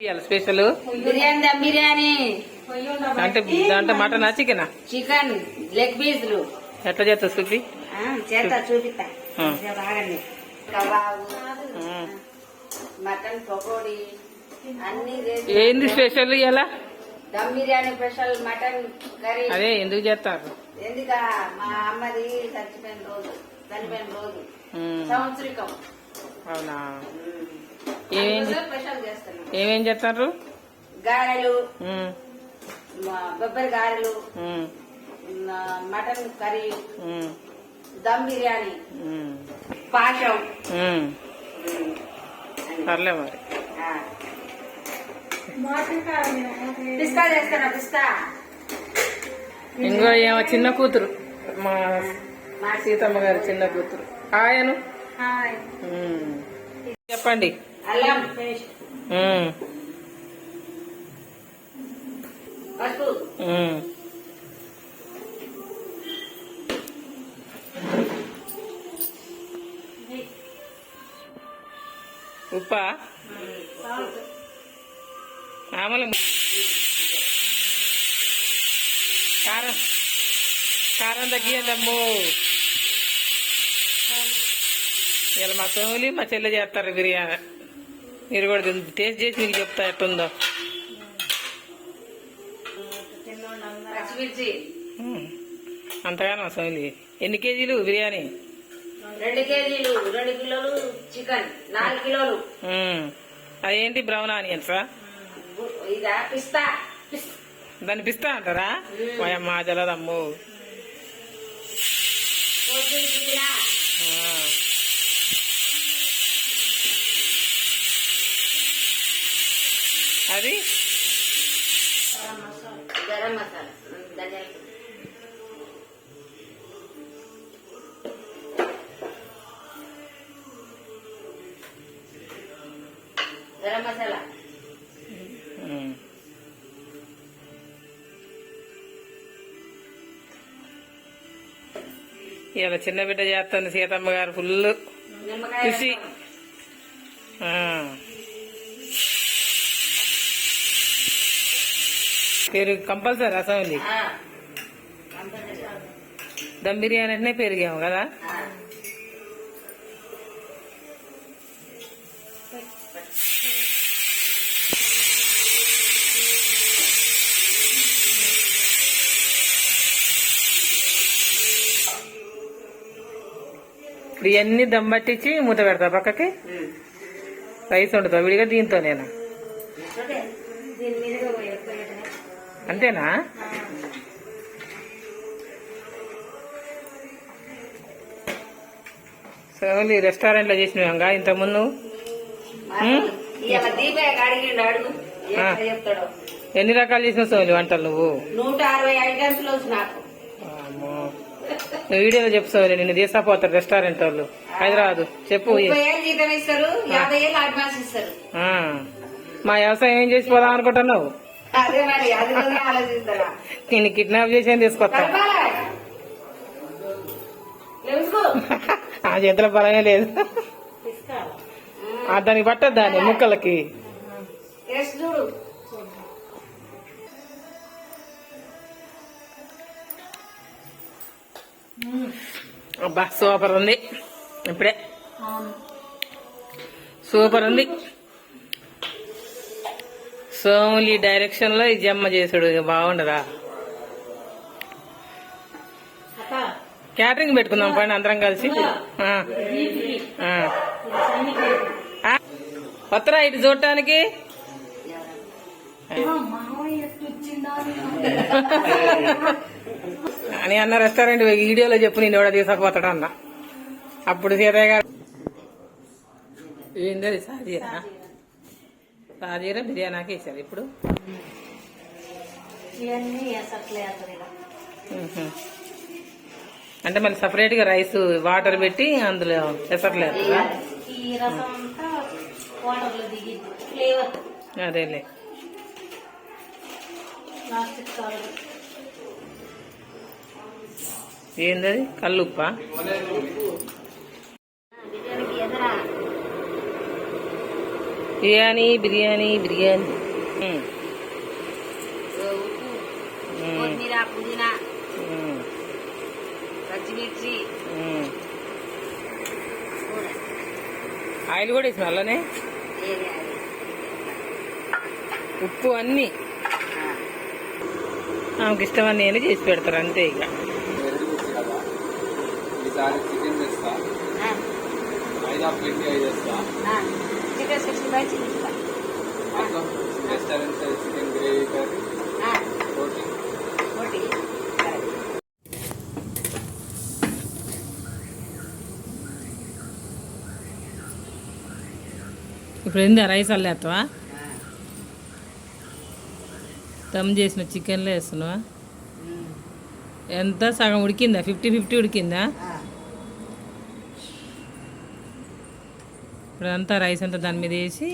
ఇవాళ స్పెషల్? బిర్యానీ దమ్ బిర్యానీ అంటే దాంట్లో మటన్ చికెనా? చికెన్ లెగ్ పీసులు. ఎట్లా చేస్తావు ఆ, చేస్తా చూపిస్తా. ఆ. బాగండి. కబాబు మటన్ పకోడీ అన్ని ఏంది స్పెషల్ ఇవాళ dum biryani special mutton curry. అదే ఎందుకు చేస్తారు? ఎందుక? మా అమ్మది చచ్చిపోయిన రోజు చనిపోయిన రోజు. సంవత్సరికం. అవునా? ఏమేం ఏమేం చేస్తారు గారెలు బొబ్బరి గారెలు మటన్ కర్రీ దమ్ బిర్యానీ ఉమ్. సర్లే మరి. పిస్తా చేస్తారా పిస్తా. ఇంకో ఏమో చిన్న కూతురు. మా మా సీతమ్మ గారి చిన్న కూతురు. ఆయను ఉమ్. చెప్పండి. అల్లం పసుపు. ఉప్పా? మామూలు కారం. కారం తగ్గియండమ్మో ఇలా మా సోములి మా చెల్లె చేస్తారు బిర్యానీ. మీరు కూడా టేస్ట్ చేసి మీకు చెప్తా ఎట్టుందో. అంతగానో సోములి ఎన్ని కేజీలు బిర్యానీ? రెండు కేజీలు రెండు కిలోలు చికెన్ నాలుగు కిలోలు. అదేంటి బ్రౌన్ ఆనియన్సా? ఇదా పిస్తా. పిస్- దాన్ని పిస్తా అంటారా? మా జలదమ్ము కొత్తిమీర పుదీనా ఆ. అది? గరం మసాలా. ఉమ్, ధనియాల పొడి. గరం మసాలా. ఉమ్. ఇలా చిన్న బిడ్డ చేస్తుంది సీతమ్మ గారు ఫుల్ నిమ్మకాయ ఖుషి. రసం. ఆ. పెరుగు కంపల్సరీ రసం. కంపల్సరీ. దమ్ బిర్యానీ అంటేనే పెరిగాము కదా. ఇప్పుడు ఇవన్నీ దమ్ పట్టించి మూత పెడతా పక్కకి. రైస్ వండుతా విడిగా దీంతో నేను అంతేనా? సోలి రెస్టారెంట్లో చేసినాగా ఇంత ముందు ఉమ్. ఇవాళ దీపే అడిగిండు అడుగు ఆ. ఎక్కడ చెప్తాడో. ఎన్ని రకాలు చేసిన సోలి వంటలు నువ్వు? నూట అరవై ఐటమ్స్ వీడియోలో చెప్పు సోలి నిన్ను తీసుకుపోతారు రెస్టారెంట్ వాళ్ళు. హైదరాబాద్. చెప్పు. మా వ్యవసాయం ఏం చేసి పోదాం అనుకుంటున్నావు? అదే మరి అది కూడా ఆలోచిస్తారా నేను కిడ్నాప్ చేసి తీసుకొస్తా? ఆ చేతిలో బలమే లేదు. ఆ, దానికి పట్టదు దాన్ని ముక్కలకి? చూడు. అబ్బా సూపర్ ఉంది. ఇప్పుడే. సూపర్ ఉంది. సోములి డైరెక్షన్లో ఈ జమ్మ చేసుడు ఇక బాగుండదా? క్యాటరింగ్ పెట్టుకుందాం పైన అందరం కలిసి. వత్తరా ఇటు చూడటానికి. అని అన్న రెస్టారెంట్ వీడియోలో చెప్పు నేను ఎవడో తీసుకుపోతాడు అన్న అప్పుడు సీతయ్య గారు. ఏంది అది సాజీరా బిర్యానీకి వేసారు ఇప్పుడు. అంటే మళ్ళీ సపరేట్గా రైస్ వాటర్ పెట్టి అందులో ఎసరలేదు అదేలే. ఏందది? కల్లుప్ప బిర్యానీకి ఎదురా బిర్యానీ బిర్యానీ బిర్యానీ. ఆయిల్ కూడా వేసిన అలానే ఉప్పు అన్ని? ఆమెకి ఇష్టం అని నేను చేసి పెడతారు అంతే ఇక. ఈసారి చికెన్ చేస్తా. ఐదు ఆఫ్ ఐదు చేస్తా. సిక్స్టీ ఫైవ్ ఒకటి. ఇప్పుడు ఏంది రైస్ అల్లేస్తావా. దమ్ చేసిన చికెన్లో వేస్తున్నావా. ఎంత సగం ఉడికిందా ఫిఫ్టీ ఫిఫ్టీ ఉడికిందా ఇప్పుడు అంతా రైస్ అంతా దాని మీద వేసి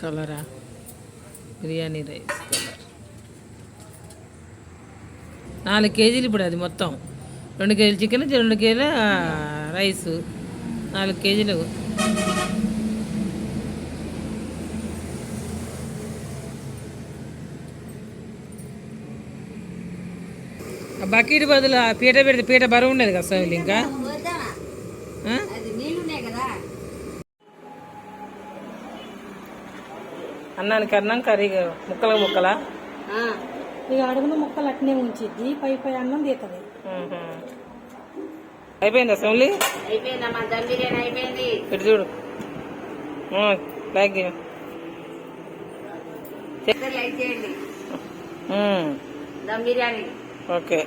కలరా బిర్యానీ రైస్ కలర్. నాలుగు కేజీలు ఇప్పుడు అది మొత్తం. రెండు కేజీలు చికెన్ రెండు కేజీల రైస్. నాలుగు కేజీలు. ఆ బకెట్ బదులు ఆ పీట పెడితే పీట బరువు ఉండేది కదా సోములు ఇంకా అన్నానికి అన్నం కర్రీ ముక్కలు? ముక్కలా ఇక అడుగున ముక్కలు అట్నే ఉంచిద్ది. పై పై అన్నం మ్మ్హ. అయిపోయిందా సోములి? అయిపోయిందమ్మా. దమ్ బిర్యానీ అయిపోయింది. ఇటు చూడు. లైక్ లైక్ చేయండి. మ్మ్. దమ్ బిర్యానీ. ఓకే.